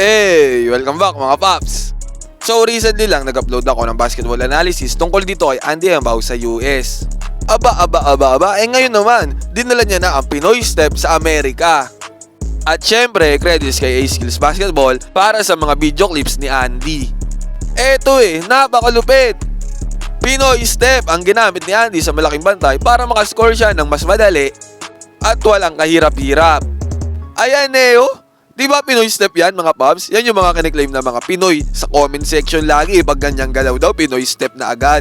Hey! Welcome back mga paps! So recently lang nag-upload ako ng basketball analysis tungkol dito kay Andy Embao sa US. Aba, aba, aba, aba, eh ngayon naman, dinala niya na ang Pinoy Step sa Amerika. At syempre, credits kay A-Skills Basketball para sa mga video clips ni Andy. Eto eh, napakalupit! Pinoy Step ang ginamit ni Andy sa malaking bantay para makascore siya ng mas madali at walang kahirap-hirap. Ayan eh oh! Di ba Pinoy step yan mga paps? Yan yung mga kiniklaim na mga Pinoy. Sa comment section lagi pag ganyang galaw daw Pinoy step na agad.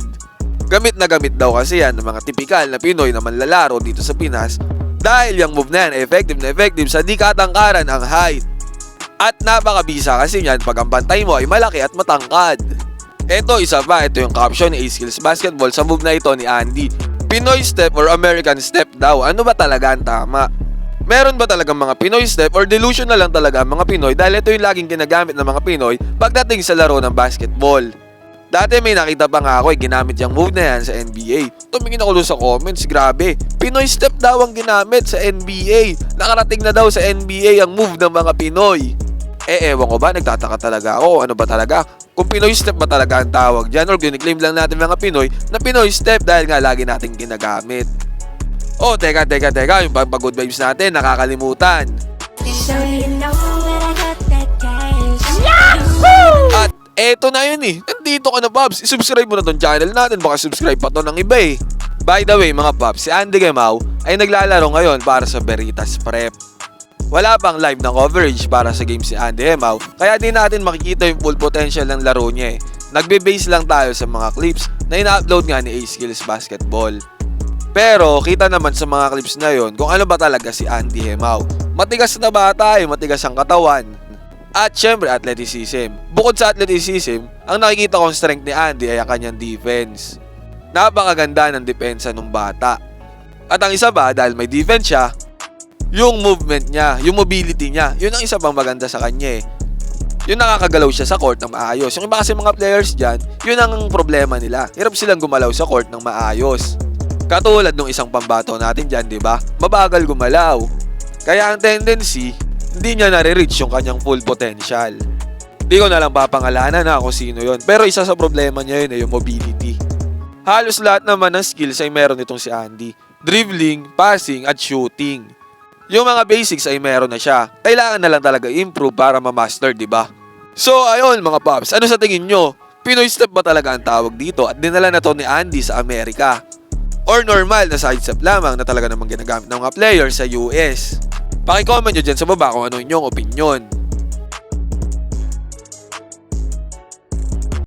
Gamit na gamit daw kasi yan ng mga tipikal na Pinoy na manlalaro dito sa Pinas dahil yung move na yan effective na effective sa di katangkaran ang height. At napakabisa kasi yan pag ang bantay mo ay malaki at matangkad. Ito isa pa, ito yung caption ni A-Skills Basketball sa move na ito ni Andy. Pinoy step or American step daw, ano ba talaga ang tama? Meron ba talagang mga Pinoy step or delusion na lang talaga ang mga Pinoy dahil ito yung laging ginagamit ng mga Pinoy pagdating sa laro ng basketball? Dati may nakita pa nga ako eh, ginamit yung move na yan sa NBA. Tumingin ako doon sa comments, grabe. Pinoy step daw ang ginamit sa NBA. Nakarating na daw sa NBA ang move ng mga Pinoy. Eh ewan ko ba, nagtataka talaga ako. Ano ba talaga? Kung Pinoy step ba talaga ang tawag dyan or claim lang natin mga Pinoy na Pinoy step dahil nga lagi nating ginagamit. Oh, teka, teka, teka. Yung pag good vibes natin, nakakalimutan. At eto na yun eh. Nandito ka na, Pops. I-subscribe mo na tong channel natin. Baka subscribe pa to ng iba eh. By the way, mga Pops, si Andy Gemau ay naglalaro ngayon para sa Veritas Prep. Wala pang live na coverage para sa game si Andy Gemau, kaya di natin makikita yung full potential ng laro niya eh. Nagbe-base lang tayo sa mga clips na ina-upload nga ni A-Skills Basketball. Pero kita naman sa mga clips na yon kung ano ba talaga si Andy Hemau. Matigas na bata eh, matigas ang katawan. At syempre athleticism. Bukod sa athleticism, ang nakikita kong strength ni Andy ay ang kanyang defense. Napakaganda ng depensa ng bata. At ang isa ba, dahil may defense siya, yung movement niya, yung mobility niya, yun ang isa pang maganda sa kanya eh. Yung nakakagalaw siya sa court ng maayos. Yung iba kasi mga players dyan, yun ang problema nila. Hirap silang gumalaw sa court ng maayos. Katulad nung isang pambato natin dyan, di ba? Mabagal gumalaw. Kaya ang tendency, hindi niya nare-reach yung kanyang full potential. Di ko na lang papangalanan na kung sino yon. Pero isa sa problema niya yun ay yung mobility. Halos lahat naman ng skills ay meron itong si Andy. Dribbling, passing, at shooting. Yung mga basics ay meron na siya. Kailangan na lang talaga improve para ma-master, di ba? So ayun mga paps, ano sa tingin nyo? Pinoy step ba talaga ang tawag dito at dinala na to ni Andy sa Amerika? Or normal na side step lamang na talaga namang ginagamit ng mga players sa US? Pakicomment nyo dyan sa baba kung ano inyong opinion.